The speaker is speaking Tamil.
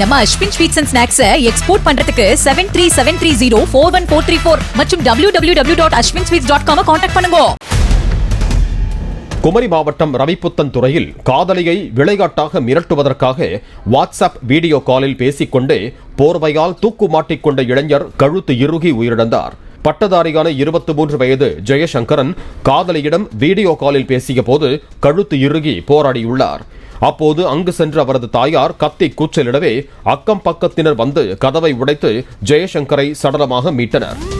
நம்ம Ashwin sweets and snacks export பண்றதுக்கு seven three seven three zero four one four three four மற்றும் W W W dot Ashwin sweets dot com contact பண்ணுங்க. குமரி மாவட்டம் ரவிப்புத்தன் துறையில் காதலியை விளையாட்டாக மிரட்டுவதற்காக வாட்ஸ்அப் வீடியோ காலில் பேசிக்கொண்டு போர்வையால் தூக்கு மாட்டிக்கொண்ட இளைஞர் கழுத்து இறுகி உயிரிழந்தார். பட்டதாரியான இருபத்தி மூன்று வயது ஜெயசங்கரன் காதலியிடம் வீடியோ காலில் பேசிய போது கழுத்து இறுகி போராடியுள்ளார். அப்போது அங்கு சென்ற அவரது தாயார் கத்தி கூச்சலிடவே அக்கம் பக்கத்தினர் வந்து கதவை உடைத்து ஜெயசங்கரை சடலமாக மீட்டனர்.